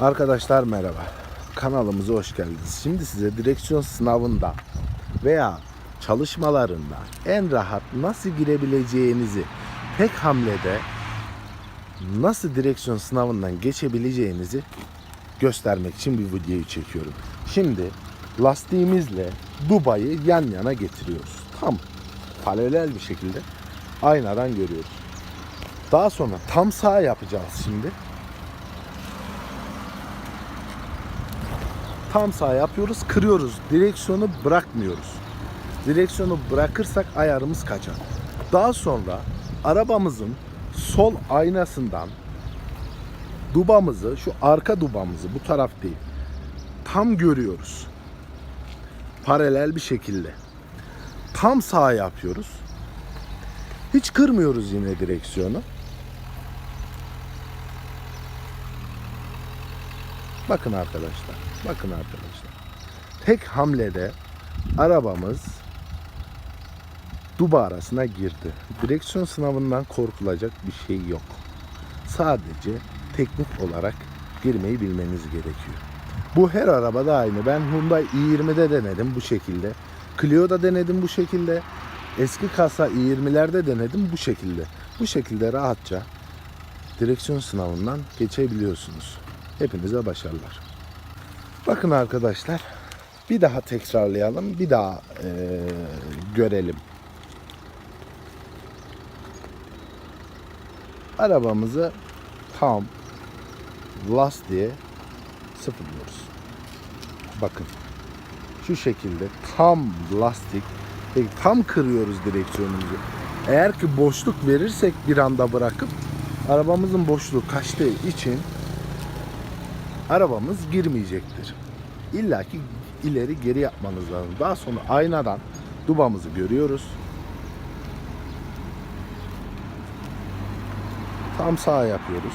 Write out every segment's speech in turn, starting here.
Arkadaşlar merhaba. Kanalımıza hoş geldiniz. Şimdi size direksiyon sınavında veya çalışmalarında en rahat nasıl girebileceğinizi tek hamlede nasıl direksiyon sınavından geçebileceğinizi göstermek için bir videoyu çekiyorum. Şimdi lastiğimizle Dubai'yi yan yana getiriyoruz. Tam paralel bir şekilde aynadan görüyoruz. Daha sonra tam sağ yapacağız şimdi. Tam sağ yapıyoruz, kırıyoruz. Direksiyonu bırakmıyoruz. Direksiyonu bırakırsak ayarımız kaçar. Daha sonra arabamızın sol aynasından dubamızı, şu arka dubamızı bu taraf değil. Tam görüyoruz. Paralel bir şekilde. Tam sağ yapıyoruz. Hiç kırmıyoruz yine direksiyonu. Bakın arkadaşlar. Bakın arkadaşlar. Tek hamlede arabamız duba arasına girdi. Direksiyon sınavından korkulacak bir şey yok. Sadece teknik olarak girmeyi bilmeniz gerekiyor. Bu her arabada aynı. Ben Hyundai i20'de denedim bu şekilde. Clio'da denedim bu şekilde. Eski kasa i20'lerde denedim bu şekilde. Bu şekilde rahatça direksiyon sınavından geçebiliyorsunuz. Hepinize başarılar. Bakın arkadaşlar bir daha tekrarlayalım bir daha eee, görelim. Arabamızı tam lastiğe sıfırlıyoruz. Bakın şu şekilde tam lastik ve tam kırıyoruz direksiyonumuzu. Eğer ki boşluk verirsek bir anda bırakıp arabamızın boşluğu kaçtığı için arabamız girmeyecektir. İlla ki ileri geri yapmanız lazım. Daha sonra aynadan dubamızı görüyoruz. Tam sağ yapıyoruz.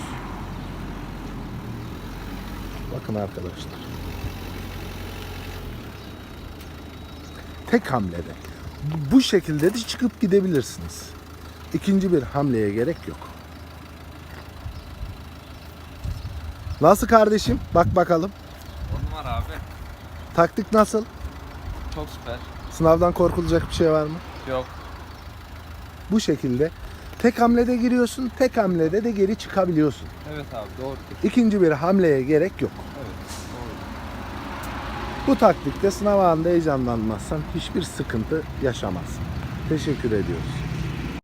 Bakın arkadaşlar. Tek hamlede. Bu şekilde de çıkıp gidebilirsiniz. İkinci bir hamleye gerek yok. Nasıl kardeşim? Bak bakalım. On numara abi. Taktik nasıl? Çok süper. Sınavdan korkulacak bir şey var mı? Yok. Bu şekilde tek hamlede giriyorsun, tek hamlede de geri çıkabiliyorsun. Evet abi doğru. İkinci bir hamleye gerek yok. Evet doğru. Bu taktikte sınav anında heyecanlanmazsan hiçbir sıkıntı yaşamazsın. Teşekkür ediyoruz.